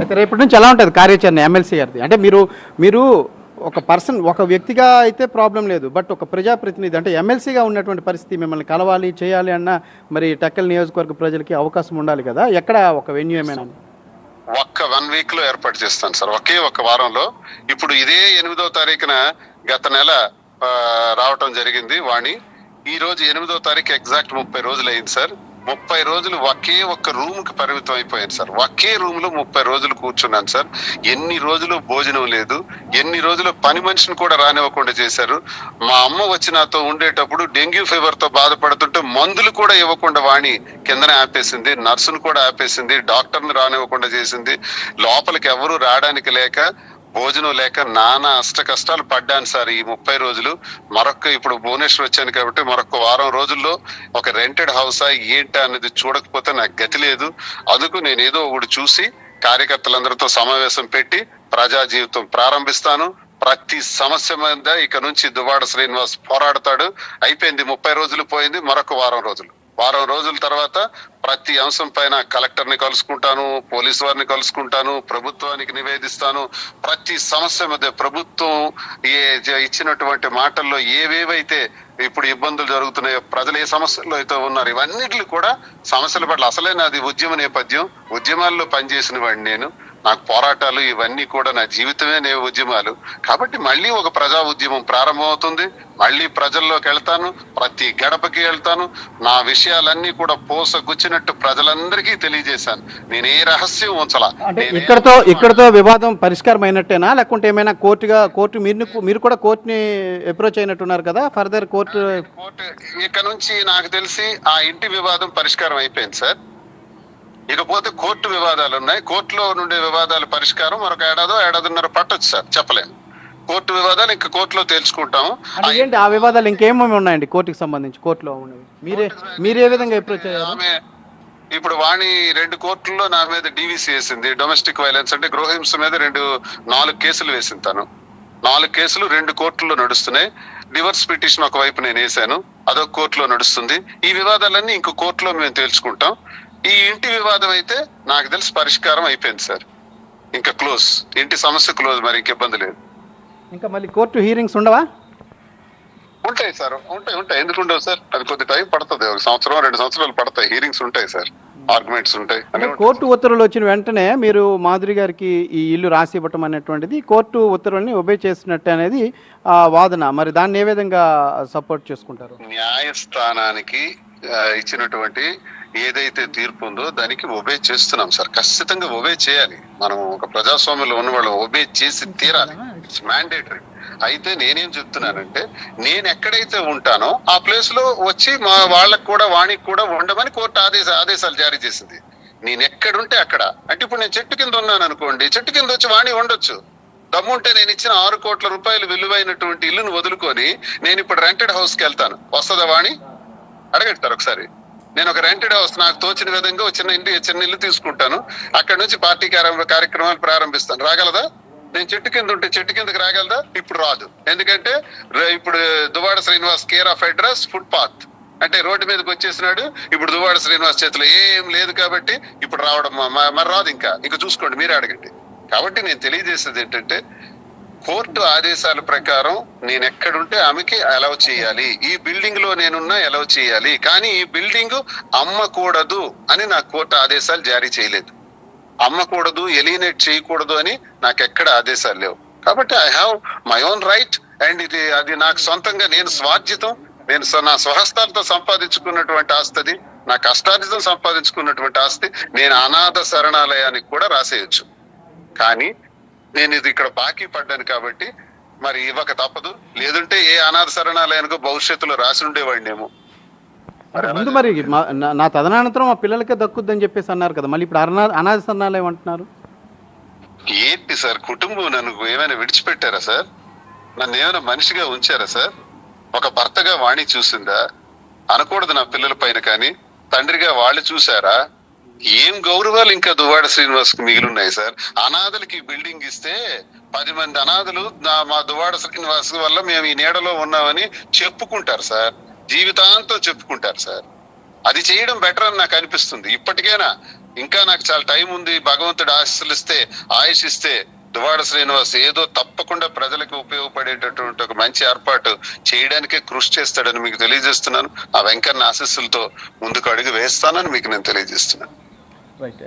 అయితే రేపటి నుంచి ఎలా ఉంటుంది కార్యాచరణ ఎమ్మెల్సీ గారిది? అంటే మీరు మీరు ఒక పర్సన్ ఒక వ్యక్తిగా అయితే ప్రాబ్లం లేదు బట్ ఒక ప్రజాప్రతినిధి అంటే ఎమ్మెల్సీగా ఉన్నటువంటి పరిస్థితి మిమ్మల్ని కలవాలి చేయాలి అన్న మరి టెక్కల్ నియోజకవర్గ ప్రజలకి అవకాశం ఉండాలి కదా? ఎక్కడ ఒక వెన్యూ ఏమైనా? ఒక్క వన్ వీక్లో ఏర్పాటు చేస్తాను సార్. ఒకే ఒక వారంలో ఇప్పుడు ఇదే ఎనిమిదో తారీఖున గత నెల రావటం జరిగింది వాణి. ఈ రోజు ఎనిమిదో తారీఖు ఎగ్జాక్ట్ ముప్పై రోజులు అయింది సార్. ముప్పై రోజులు ఒకే ఒక్క రూమ్కి పరిమితం అయిపోయాను సార్. ఒకే రూమ్లో ముప్పై రోజులు కూర్చున్నాను సార్. ఎన్ని రోజులు భోజనం లేదు ఎన్ని రోజులు పని మనిషిని కూడా రానివ్వకుండా చేశారు. మా అమ్మ వచ్చి నాతో ఉండేటప్పుడు డెంగ్యూ ఫీవర్తో బాధపడుతుంటే మందులు కూడా ఇవ్వకుండా వాణి కిందనే ఆపేసింది నర్సును కూడా ఆపేసింది డాక్టర్ని రానివ్వకుండా చేసింది. లోపలికి ఎవరు రావడానికి లేక భోజనం లేక నానా అష్ట కష్టాలు పడ్డాను సార్ ఈ ముప్పై రోజులు. మరొక ఇప్పుడు భువనేశ్వర్ వచ్చాను కాబట్టి మరొక వారం రోజుల్లో ఒక రెంటెడ్ హౌసా ఏంటా అనేది చూడకపోతే నాకు గతి లేదు. అందుకు నేను ఏదో ఒకటి చూసి కార్యకర్తలందరితో సమావేశం పెట్టి ప్రజా జీవితం ప్రారంభిస్తాను. ప్రతి సమస్య మీద ఇక నుంచి దువాడ శ్రీనివాస్ పోరాడతాడు. అయిపోయింది ముప్పై రోజులు పోయింది. మరొక వారం రోజులు. వారం రోజుల తర్వాత ప్రతి అంశం పైన కలెక్టర్ని కలుసుకుంటాను పోలీసు వారిని కలుసుకుంటాను ప్రభుత్వానికి నివేదిస్తాను. ప్రతి సమస్య మధ్య ప్రభుత్వం ఏ జ- ఇచ్చినటువంటి మాటల్లో ఏవేవైతే ఇప్పుడు ఇబ్బందులు జరుగుతున్నాయో ప్రజలు ఏ సమస్యల్లో అయితే ఉన్నారు ఇవన్నిటిని కూడా సమస్యల పట్ల అసలే నాది ఉద్యమ నేపథ్యం. ఉద్యమాల్లో పనిచేసిన వాడిని నేను. నాకు పోరాటాలు ఇవన్నీ కూడా నా జీవితమే నే ఉద్యమాలు. కాబట్టి మళ్ళీ ఒక ప్రజా ఉద్యమం ప్రారంభమవుతుంది. మళ్ళీ ప్రజల్లోకి వెళ్తాను. ప్రతి గడపకి వెళ్తాను. నా విషయాలన్నీ కూడా పోసగుచ్చినట్టు ప్రజలందరికీ తెలియజేశాను. నేను ఏ రహస్యం ఉంచలా. ఇక్కడతో ఇక్కడతో వివాదం పరిష్కారం అయినట్టేనా లేకుంటే ఏమైనా కోర్టుగా కోర్టు మీరు మీరు కూడా కోర్టుని అప్రోచ్ అయినట్టున్నారు కదా? ఫర్దర్ కోర్టు కోర్టు ఇక నుంచి నాకు తెలిసి ఆ ఇంటి వివాదం పరిష్కారం అయిపోయింది సార్. ఇకపోతే కోర్టు వివాదాలు ఉన్నాయి కోర్టులో నుండే వివాదాల పరిష్కారం మరొక ఏడాదో ఏడాదిన్నర పట్టొచ్చు సార్. చెప్పలేము కోర్టు వివాదాలు ఇంకా కోర్టులో తేల్చుకుంటాము. ఏంటి? ఆ వివాదాలు ఇంకేమేమి ఉన్నాయండి కోర్టుకి సంబంధించి? కోర్టులో ఉన్నవి. మీరే మీరు విధంగా ఆమె ఇప్పుడు వాణి రెండు కోర్టుల్లో నా మీద డివిసి వేసింది. డొమెస్టిక్ వైలెన్స్ అంటే గృహహింస మీద రెండు నాలుగు కేసులు వేసింది తను. నాలుగు కేసులు రెండు కోర్టుల్లో నడుస్తున్నాయి. డివర్స్ పిటిషన్ ఒక వైపు నేను వేసాను అదొక కోర్టులో నడుస్తుంది. ఈ వివాదాలన్నీ ఇంకో కోర్టులో మేము తేల్చుకుంటాం. ఈ ఇంటి వివాదం అయితే నాకు తెలిసి పరిష్కారం అయిపోయింది సార్. ఇంకా క్లోజ్. ఇంటి సమస్య క్లోజ్ మరి ఇంక ఇబ్బంది లేదు. ఇంకా మళ్ళీ కోర్టు హీరింగ్స్ ఉండవా? ఉంటాయి సార్. ఉంటాయి ఉంటాయి. ఎందుకు ఉండవు సార్? అది కొద్ది టైం పడుతుంది. ఒక సంవత్సరం రెండు సంవత్సరాలు పడతాయి. హీరింగ్స్ ఉంటాయి సార్. ఆర్గ్యుమెంట్స్ ఉంటాయి. అంటే ఉంటాయి. కోర్టు ఉత్తర్వులు వచ్చిన వెంటనే మీరు మాధురి గారికి ఈ ఇల్లు రాసి ఇవ్వటం అనేటువంటిది కోర్టు ఉత్తర్వుల్ని ఒబే చేసినట్టు అనేది ఆ, వాదన. మరి దాన్ని ఏ విధంగా సపోర్ట్ చేసుకుంటారు? న్యాయస్థానానికి ఇచ్చినటువంటి ఏదైతే తీర్పు ఉందో దానికి ఒబే చేస్తున్నాం సార్. ఖచ్చితంగా ఒబే చేయాలి. మనం ఒక ప్రజాస్వామ్యంలో ఉన్న వాళ్ళు ఒబే చేసి తీరాలి. ఇట్స్ మ్యాండేటరీ అయితే నేనేం చెప్తున్నానంటే నేను ఎక్కడైతే ఉంటానో ఆ ప్లేస్లో వచ్చి మా వాళ్ళకు కూడా వాణికి కూడా ఉండమని కోర్టు ఆదేశ ఆదేశాలు జారీ చేసింది. నేను ఎక్కడుంటే అక్కడ. అంటే ఇప్పుడు నేను చెట్టు కింద ఉన్నాను అనుకోండి చెట్టు కింద వచ్చి వాణి ఉండొచ్చు. దమ్ముంటే నేను ఇచ్చిన ఆరు కోట్ల రూపాయలు విలువైనటువంటి ఇల్లును వదులుకొని నేను ఇప్పుడు రెంటెడ్ హౌస్కి వెళ్తాను. వస్తుందా వాణి? అడగండి సార్ ఒకసారి. నేను ఒక రెంటెడ్ హౌస్ నాకు తోచిన విధంగా ఒక చిన్న ఇంటి చిన్న ఇల్లు తీసుకుంటాను. అక్కడ నుంచి పార్టీ కార్యక్రమాలు ప్రారంభిస్తాను. రాగలదా? నేను చెట్టు కింద ఉంటే చెట్టు కిందకి రాగలదా? ఇప్పుడు రాదు. ఎందుకంటే ఇప్పుడు Duvvada Srinivas care of address footpath అంటే రోడ్డు మీదకి వచ్చేసినాడు. ఇప్పుడు దువాడ శ్రీనివాస్ చేతిలో ఏం లేదు కాబట్టి ఇప్పుడు రావడం మరి రాదు ఇంకా. ఇంకా చూసుకోండి మీరే అడగండి. కాబట్టి నేను తెలియజేసేది ఏంటంటే కోర్టు ఆదేశాల ప్రకారం నేను ఎక్కడుంటే ఆమెకి అలౌ చేయాలి. ఈ బిల్డింగ్లో నేనున్నా అలౌ చేయాలి. కానీ ఈ బిల్డింగ్ అమ్మకూడదు అని నా కోర్టు ఆదేశాలు జారీ చేయలేదు. అమ్మకూడదు ఎలినేట్ చేయకూడదు అని నాకు ఎక్కడ ఆదేశాలు లేవు. కాబట్టి I have my own right and ఇది అది నాకు సొంతంగా నేను స్వార్జితం నేను నా స్వహస్తాలతో సంపాదించుకున్నటువంటి ఆస్తి నా కష్టార్జితం సంపాదించుకున్నటువంటి ఆస్తి నేను అనాథ శరణాలయానికి కూడా రాసేయచ్చు. కానీ నేను ఇది ఇక్కడ బాకీ పడ్డాను కాబట్టి మరి ఇవ్వక తప్పదు. లేదంటే ఏ అనాథ శరణాలయానికి భవిష్యత్తులో రాసి ఉండేవాడినేమో. ముందు మరి నా- నా తదనంతరం మా పిల్లలకే దక్కుద్దని చెప్పేసి అన్నారు కదా. మళ్ళీ ఇప్పుడు అనా అనాథ సన్నాలు ఏమంటున్నారు ఏంటి సార్? కుటుంబం నన్ను ఏమైనా విడిచిపెట్టారా సార్? నన్ను ఏమైనా మనిషిగా ఉంచారా సార్? ఒక భర్తగా వాణి చూసిందా? అనకూడదు నా పిల్లల పైన కానీ. తండ్రిగా వాళ్ళు చూసారా ఏం గౌరవాలు ఇంకా దువ్వాడ శ్రీనివాస్కు మిగిలిన్నాయి సార్? అనాథలకి బిల్డింగ్ ఇస్తే పది మంది అనాథలు మా దువ్వాడ శ్రీనివాస్ వల్ల మేము ఈ నీడలో ఉన్నామని చెప్పుకుంటారు సార్. జీవితాంతం చెప్పుకుంటారు సార్. అది చేయడం బెటర్ అని నాకు అనిపిస్తుంది. ఇప్పటికైనా ఇంకా నాకు చాలా టైం ఉంది. భగవంతుడు ఆశీస్సులు ఇస్తే ఆయుష్ ఇస్తే దువాడ శ్రీనివాస్ ఏదో తప్పకుండా ప్రజలకు ఉపయోగపడేటటువంటి ఒక మంచి ఏర్పాటు చేయడానికే కృషి చేస్తాడని మీకు తెలియజేస్తున్నాను. ఆ వెంకన్న ఆశీస్సులతో ముందుకు అడుగు వేస్తానని మీకు నేను తెలియజేస్తున్నాను. రైట్